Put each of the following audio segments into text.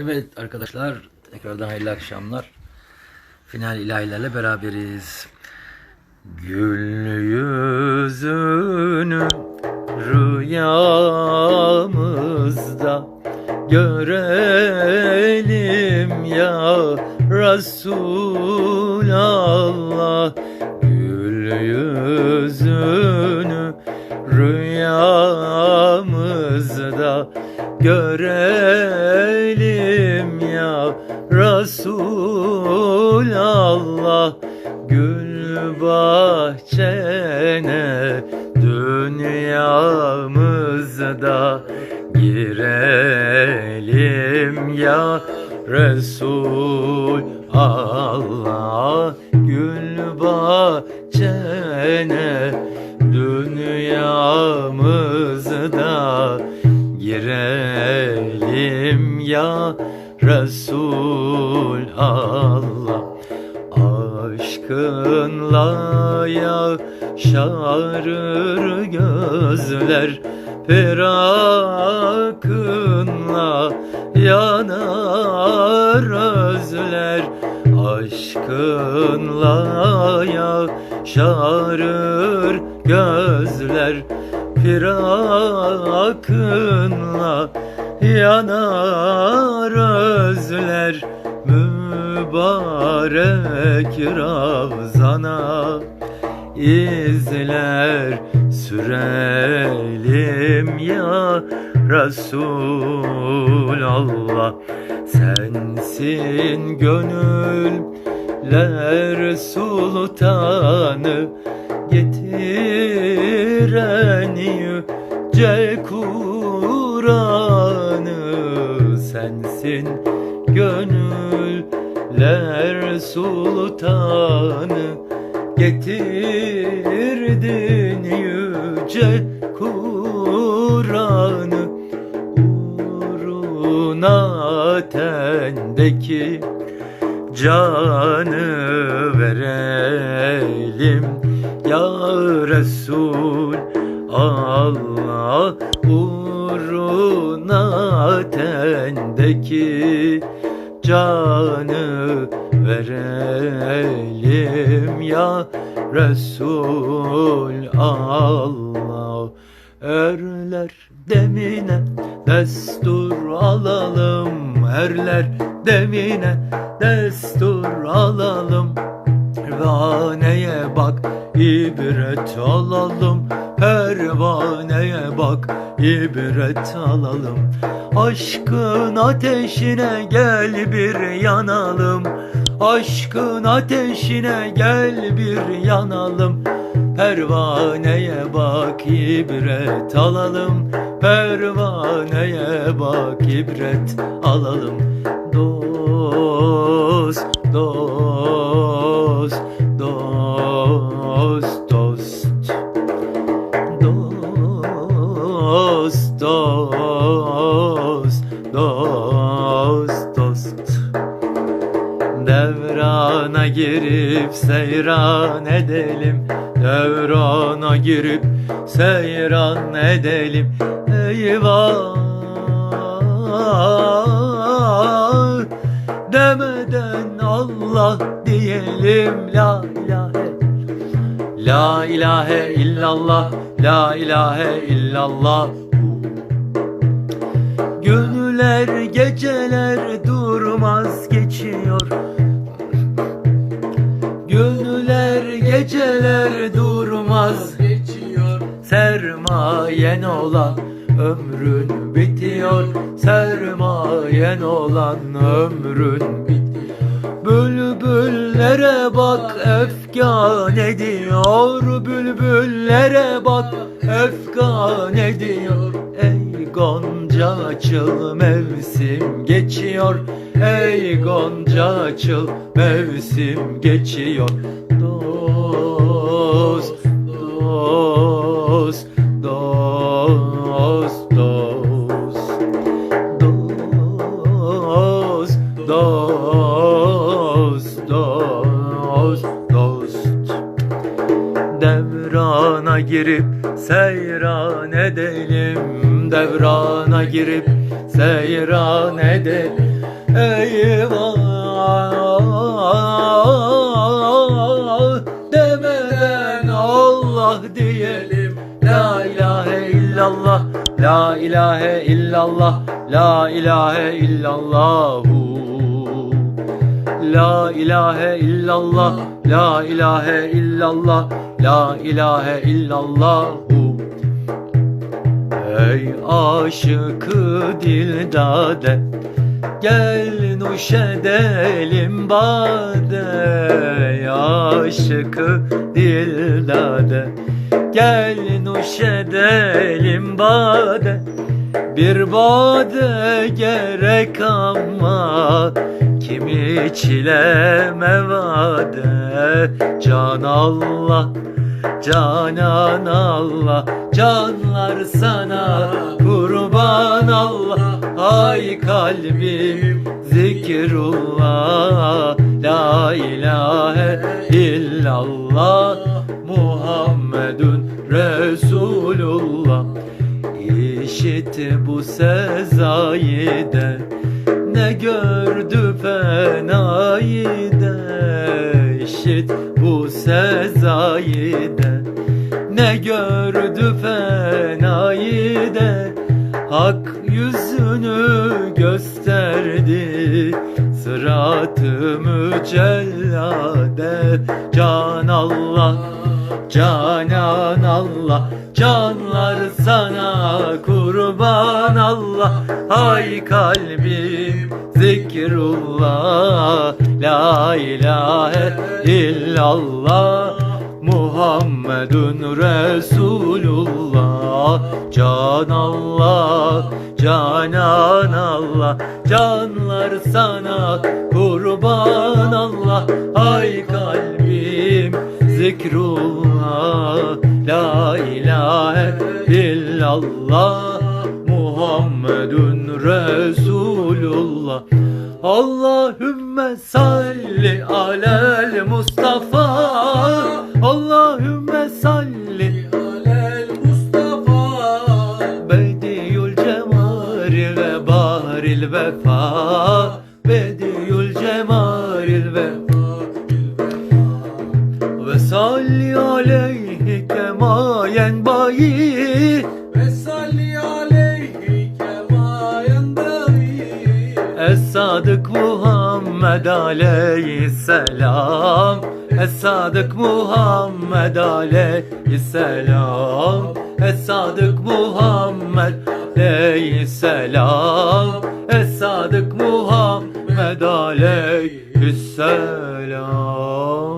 Evet arkadaşlar tekrardan hayırlı akşamlar. Final ilahilerle beraberiz. Gül yüzünü rüyamızda görelim ya Resulallah. Gül yüzünü rüyamızda görelim bahçene dünyamızda girelim ya Resulallah Gül bahçene dünyamızda girelim ya Resulallah yaşarır gözler Firakınla yanar özler. Aşkınla yaşarır gözler Firakınla yanar özler. Mübarek Ravzana izler sürelim ya Resulallah. Sensin gönüller sultanı getiren yüce Kur'an'ı. Sensin gönüller sultanı getirdin yüce Kur'an'ı. Uğruna tendeki canı verelim. Ya Resul Allah uğruna tendeki canı verelim ya Resul Allah. Erler demine destur alalım Erler demine destur alalım. Pervaneye bak ibret alalım. Pervaneye bak ibret alalım. Aşkın ateşine gel bir yanalım Aşkın ateşine gel bir yanalım. Pervaneye bak ibret alalım. Pervaneye bak ibret alalım. Dost, dost, seyran edelim. Devrana girip seyran edelim. Eyvah! Demeden Allah diyelim. La ilahe La ilahe illallah La ilahe illallah. Gönüller geceler geceler durmaz. Geçiyor. Sermayen olan ömrün bitiyor. Sermayen olan ömrün bitiyor Bülbüllere bak efkan ediyor. Bülbüllere bak efkan ediyor. Ey Gonca açıl mevsim geçiyor. Ey Gonca açıl mevsim geçiyor dost, dost, dost. Dost, dost, dost, dost Devrana girip seyran edelim. Devrana girip seyran edelim. Eyvah! Demeden Allah diyelim La ilahe illallah La ilahe illallah La ilahe illallahu. La ilahe illallah La ilahe illallah La ilahe illallahu. Ey aşıkı dildade Gel nuş edelim bade. Aşıkı dildade Gel nuş edelim bade Bir bade gerek ama Kimi çile mevade Can Allah Canan Allah Canlar sana kurban Allah. Ay kalbim zikrullah La ilahe illallah Resulullah İşit bu sezayı de. Ne gördü fenayı de. İşit bu sezayı de. Ne gördü fenayı de. Hak yüzünü gösterdi. Sırat-ı mücellade. Can Allah Canan Allah Canlar sana kurban Allah. Hay kalbim zikrullah La ilahe illallah. Muhammedun Resulullah. Can Allah Canan Allah. Canlar sana kurban Allah. Ay kalbim zikrullah La ilahe illallah Muhammedun Resulullah. Allahümme salli alel Mustafa Allahümme salli Alel Mustafa. Bediül cemari ve bahril vefa Muhammed aleyhisselam. Es-Sadık Muhammed aleyhisselam. Es-Sadık Muhammed aleyhisselam. Es-Sadık Muhammed aleyhisselam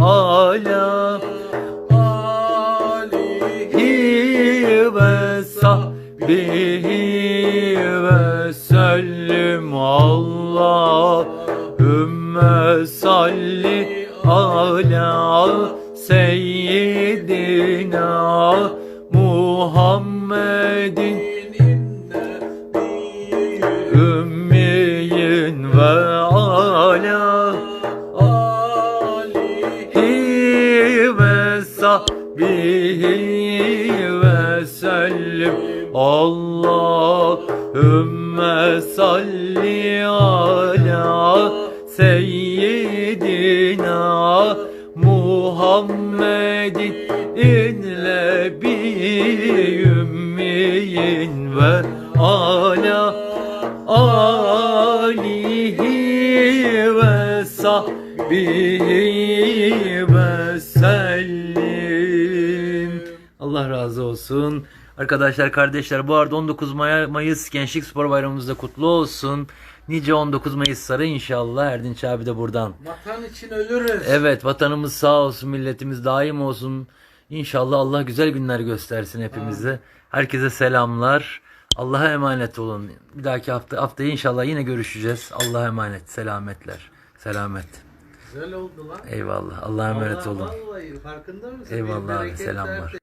ala alihi ve sahbihi ve sellim Allahümme salli ala seyyidina Muhammedin Allahümme salli ala seyyidina Muhammedin innebiyümmiyin ve ala alihi ve sahbihi ve sellim. Allah razı olsun. Arkadaşlar, kardeşler bu arada 19 May- Mayıs Gençlik Spor Bayramımız da kutlu olsun. Nice 19 Mayıs'ları inşallah Erdinç abi de buradan. Vatan için ölürüz. Evet vatanımız sağ olsun, milletimiz daim olsun. İnşallah Allah güzel günler göstersin hepimize. Herkese selamlar. Allah'a emanet olun. Bir dahaki hafta haftaya inşallah yine görüşeceğiz. Allah'a emanet. Selametler. Selamet. Güzel oldu lan. Eyvallah. Allah'a emanet Vallahi- olun. Vallahi farkında mısın? Eyvallah abi, selamlar.